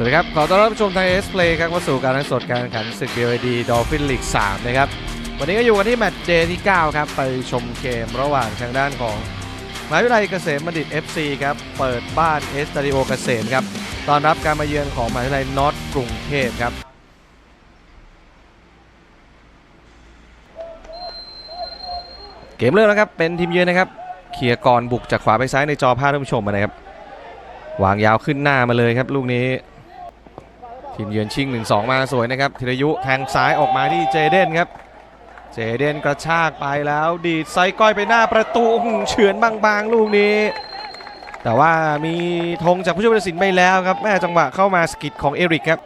สวัสดีครับ ขอต้อนรับผู้ชมทางเอสเพลย์ครับเข้าสู่การทั้งสดการแข่งขันศึก BYD Dolphin League 3 นะครับ วันนี้ก็อยู่กันที่แมตช์เดย์ที่ 9 ครับ ไปชมเกมระหว่างทางด้านของมหาวิทยาลัยเกษมบัณฑิต FC ครับ เปิดบ้านเอสตาดิโอเกษมครับตอนรับการมาเยือนของมหาวิทยาลัยนอตกรุงเทพครับเกมเริ่มแล้วครับเป็นทีมเยือนนะครับเคลียร์ก่อนบุกจากขวาไปซ้ายในจอภาพท่านผู้ชมนะครับวางยาวขึ้นหน้ามาเลยครับ ลูกนี้ ทีมเยือนชิง 1-2 มาสวยนะครับธีรยุแทงซ้ายออกมาที่เจเดนครับ เจเดนกระชากไปแล้วดีดไซก้อยไปหน้าประตูเฉือนบางๆ ลูกนี้ แต่ว่ามีธงจากผู้ช่วยผู้ตัดสินไปแล้วครับแม่จังหวะเข้ามาสกิดของเอริกครับ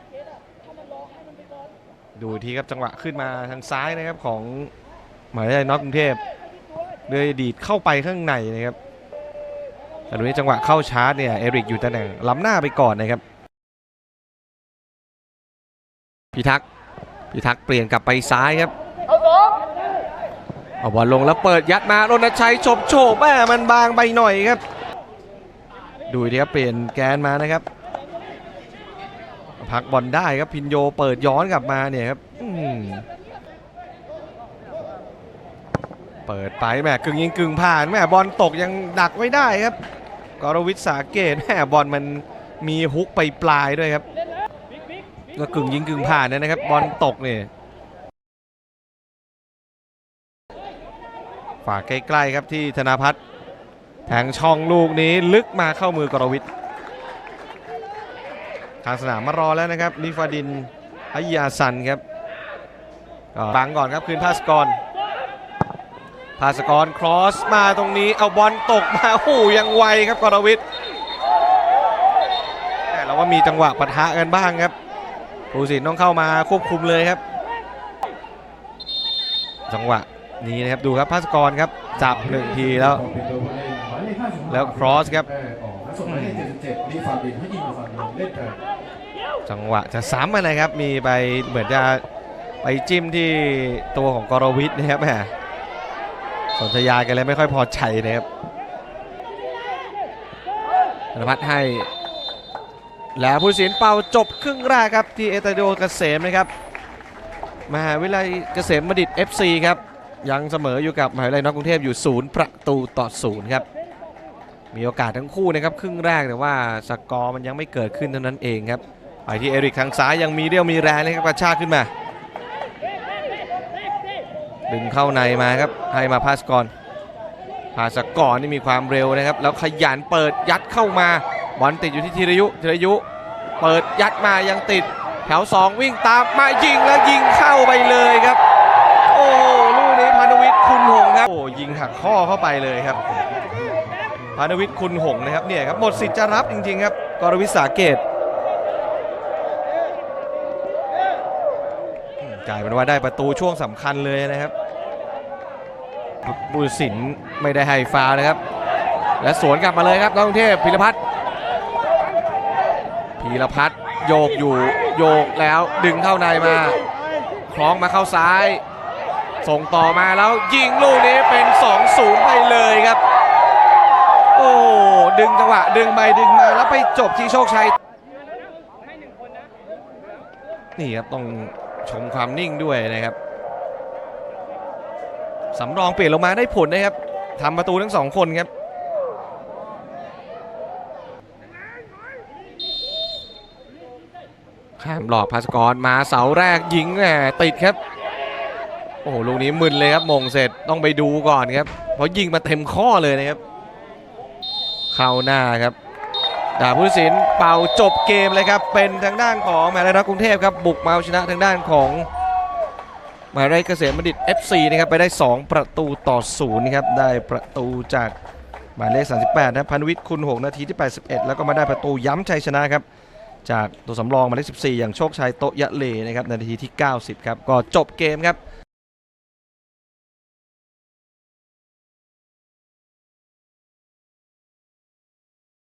ดูทีครับจังหวะขึ้นมาทางซ้ายนะครับของหมายเลขน็อตกรุงเทพเลยดีดเข้าไปข้างในนะครับแต่ดูนี้จังหวะเข้าชาร์จเนี่ยเอริกอยู่ตำแหน่งล้ำหน้าไปก่อนนะครับ พิทักษ์พิทักษ์เปลี่ยนกลับไปซ้ายครับเอาบอลลงแล้วเปิดยัดมารณชัยฉบโฉบแม่มันบางไปหน่อยครับ ดูดีครับเปลี่ยนแกนมานะครับ พักบอลได้ครับพินโยเปิดย้อนกลับมาเนี่ยครับอื้อหือเปิดไปแหม่กึ่งยิงกึ่งผ่านแหม่บอลตกยังดักไว้ได้ครับกรวิทย์สาเกตแหม่บอลมันมีฮุกไปปลายด้วยครับ ก็กึ่งยิงกึ่งผ่านนะครับ บอลตกเนี่ยฝากใกล้ๆครับที่ธนาพัฒน์แทงช่องลูกนี้ลึกมาเข้ามือกรวิทย์ทางสนามมารอแล้วนะครับนิฟาดินฮัยยาซันครับบังก่อนครับคืนพาสกรพาสกรครอสมาตรงนี้เอาบอลตกมาโอ้ยังไวครับกรวิทย์แหม่เราว่ามีจังหวะปะทะกันบ้างครับ ผู้สินต้องเข้ามาควบคุมเลยครับ จังหวะนี้นะครับดูครับพาสกรครับจับหนึ่งทีแล้ว แล้วครอสครับส่งหมายเลข77นี่ฟาบินให้ยิงกันนเกินจังหวะจะซ้ำอะไรครับ มีไปเหมือนจะไปจิ้มที่ตัวของกรวิทย์นะครับแหมสนธยาแกันเลยไม่ค่อยพอใจนะครับธนพัฒน์ให้ แล้วผู้สินเป่าจบครึ่งแรกครับที่เอตาโดเกษมนะครับมหาวิทยาลัยเกษมบัณฑิต FC ครับยังเสมออยู่กับมหาวิทยาลัยนอกกรุงเทพอยู่ศูนย์ประตูต่อศูนย์ครับมีโอกาสทั้งคู่นะครับครึ่งแรกแต่ว่าสกอร์มันยังไม่เกิดขึ้นเท่านั้นเองครับไปที่เอริกทางซ้ายยังมีเรี่ยวมีแรงเลยครับกระชากขึ้นมาดึงเข้าในมาครับให้มาพาสกรพาสกอรนี่มีความเร็วนะครับ แล้วขยันเปิดยัดเข้ามา บอลติดอยู่ที่ธีรยุธีรยุ เปิดยัดมายังติด แถว 2 วิ่งตามมายิงแล้วยิงเข้าไปเลยครับ โอ้ลูกนี้พานุวิทย์คุณหงส์ครับ โอ้ยิงหักข้อเข้าไปเลยครับพานุวิทย์คุณหงส์นะครับเนี่ยครับหมดสิทธิ์จะรับจริงๆครับกรวิสาเกตกลายเป็นว่าได้ประตูช่วงสำคัญเลยนะครับบุญสินไม่ได้ให้ฟาวนะครับ และสวนกลับมาเลยครับน้องกรุงเทพพิรพัฒน์ พีรพัฒน์โยกอยู่โยกแล้วดึงเข้าในมาคล้องมาเข้าซ้าย ส่งต่อมาแล้วยิงลูกนี้เป็น2-0ไปเลยครับ โอ้ดึงจังหวะดึงไปดึงมาแล้วไปจบที่โชคชัยนี่ครับต้องชมความนิ่งด้วยนะครับสำรองเปลี่ยนลงมาได้ผลนะครับทำประตูทั้งสองคนครับ ข้ามหลอกพาสกรมาเสาแรกยิงแหมติดครับ โอ้โหลูกนี้มึนเลยครับมงเสร็จต้องไปดูก่อนครับ เพราะยิงมาเต็มข้อเลยนะครับ เข้าหน้าครับดาบผู้สินเป่าจบเกมเลยครับ เป็นทางด้านของมหาวิทยาลัยกรุงเทพครับ บุกมาเอาชนะทางด้านของมหายาลัยเกษมบัณฑิต FC นะครับไปได้ 2 ประตูต่อศูนย์ครับได้ประตูจากหมายเลข 38นะพันวิทย์คุณหงนาทีที่ 81 แล้วก็มาได้ประตูย้ำชัยชนะครับ จากตัวสำรองหมายเลข14 อย่างโชคชัยโตยะเลนะครับนาทีที่ 90 ครับ ก็จบเกมครับ